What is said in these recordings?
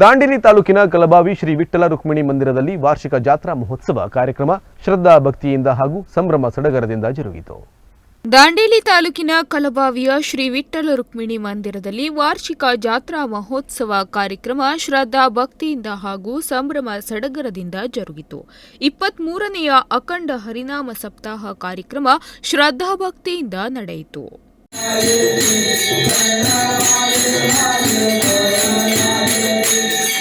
ದಾಂಡೇಲಿ ತಾಲೂಕಿನ ಕಲಬಾವಿ ಶ್ರೀ ವಿಠ್ಠಲ ರುಕ್ಮಿಣಿ ಮಂದಿರದಲ್ಲಿ ವಾರ್ಷಿಕ ಜಾತ್ರಾ ಮಹೋತ್ಸವ ಕಾರ್ಯಕ್ರಮ ಶ್ರದ್ಧಾ ಭಕ್ತಿಯಿಂದ ಹಾಗೂ ಸಂಭ್ರಮ ಸಡಗರದಿಂದ ಜರುಗಿತು. ದಾಂಡೇಲಿ ತಾಲೂಕಿನ ಕಲಬಾವಿಯ ಶ್ರೀ ವಿಠ್ಠಲ ರುಕ್ಮಿಣಿ ಮಂದಿರದಲ್ಲಿ ವಾರ್ಷಿಕ ಜಾತ್ರಾ ಮಹೋತ್ಸವ ಕಾರ್ಯಕ್ರಮ ಶ್ರದ್ಧಾ ಭಕ್ತಿಯಿಂದ ಹಾಗೂ ಸಂಭ್ರಮ ಸಡಗರದಿಂದ ಜರುಗಿತು. ಇಪ್ಪತ್ಮೂರನೆಯ ಅಖಂಡ ಹರಿನಾಮ ಸಪ್ತಾಹ ಕಾರ್ಯಕ್ರಮ ಶ್ರದ್ಧಾ ಭಕ್ತಿಯಿಂದ ನಡೆಯಿತು.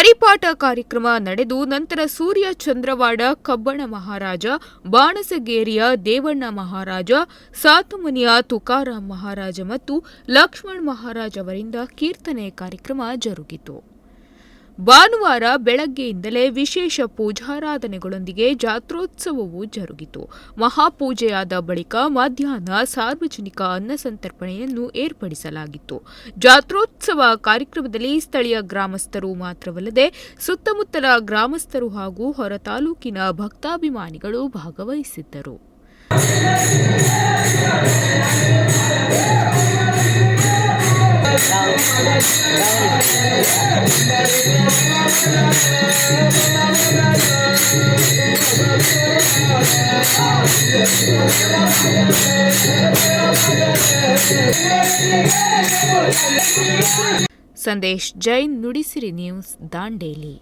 ಹರಿಪಾಠ ಕಾರ್ಯಕ್ರಮ ನಡೆದು ನಂತರ ಸೂರ್ಯ ಚಂದ್ರವಾಡ, ಕಬ್ಬಣ ಮಹಾರಾಜ, ಬಾಣಸಗೇರಿಯ ದೇವಣ್ಣ ಮಹಾರಾಜ, ಸಾತುಮನಿಯ ತುಕಾರಾಂ ಮಹಾರಾಜ ಮತ್ತು ಲಕ್ಷ್ಮಣ್ ಮಹಾರಾಜ್ ಅವರಿಂದ ಕೀರ್ತನೆ ಕಾರ್ಯಕ್ರಮ ಜರುಗಿತು. ಭಾನುವಾರ ಬೆಳಗ್ಗೆಯಿಂದಲೇ ವಿಶೇಷ ಪೂಜಾರಾಧನೆಗಳೊಂದಿಗೆ ಜಾತ್ರೋತ್ಸವವು ಜರುಗಿತು. ಮಹಾಪೂಜೆಯಾದ ಬಳಿಕ ಮಧ್ಯಾಹ್ನ ಸಾರ್ವಜನಿಕ ಅನ್ನಸಂತರ್ಪಣೆಯನ್ನು ಏರ್ಪಡಿಸಲಾಗಿತ್ತು. ಜಾತ್ರೋತ್ಸವ ಕಾರ್ಯಕ್ರಮದಲ್ಲಿ ಸ್ಥಳೀಯ ಗ್ರಾಮಸ್ಥರು ಮಾತ್ರವಲ್ಲದೆ ಸುತ್ತಮುತ್ತಲ ಗ್ರಾಮಸ್ಥರು ಹಾಗೂ ಹೊರ ತಾಲೂಕಿನ ಭಕ್ತಾಭಿಮಾನಿಗಳು ಭಾಗವಹಿಸಿದ್ದರು. संदेश जैन नुडिसिरी न्यूज दांडेली